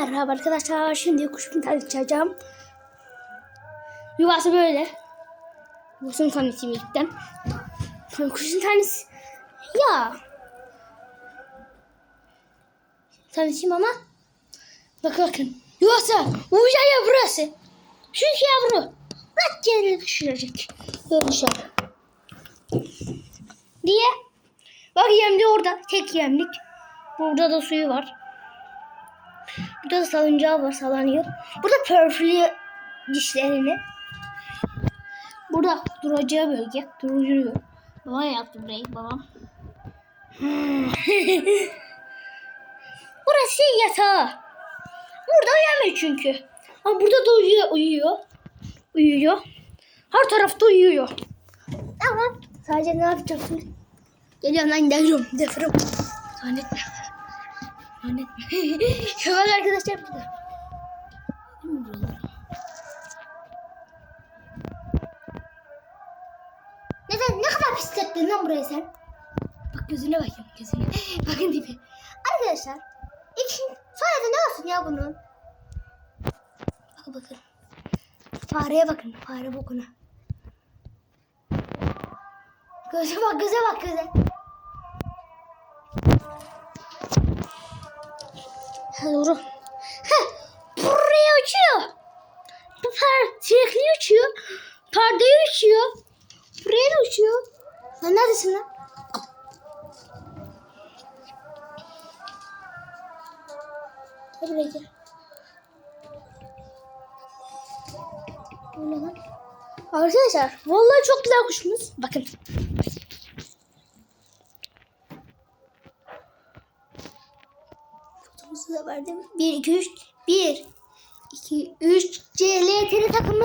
Merhaba arkadaşlar. Şimdi kuşun tanıtacağım. Yuvası böyle. Yuvasını tanıtayım ilkten. Kuşun tanesi. Ya. Tanıtayım ama. Bakın bakın. Yuvası. Uyuyacağı ya burası. Çünkü yavru. Bak yere düşürecek. Böyle düşer. Diye. Bak yemli orada. Tek yemlik. Burada da suyu var. Burada da salıncağı var sallanıyor. Burada pörflüyor dişlerini. Burada duracağı bölge. Duruyor. Babam yaptı burayı babam. Burası yatağı. Burada uyuyamıyor çünkü. Ama burada da uyuyor. Uyuyor. Uyuyor. Her tarafta uyuyor. Tamam. Sadece ne yapacaksın? Geliyorum lan geliyorum. Defirim. Zannetme. Zannetme. Şöyle arkadaşlar burada. Neden? Ne kadar pislettin lan burayı sen? Bak gözüne bakın gözüne. Bakın tipi. Arkadaşlar. İkin, soyadı ne olsun ya bunun? Bakın bakın. Fareye bakın. Fare bokuna. Göze bak göze bak göze. Doğru. Ha, buraya uçuyor. Bu par sinekli uçuyor. Pardayı uçuyor. Buraya da uçuyor. Lan neredesin lan? Gel buraya gel. Arkadaşlar vallahi çok güzel kuşumuz. Bakın. Fotomuzu da verdim. 1, 2, 3. 1, 2, 3. CLT'nin takımı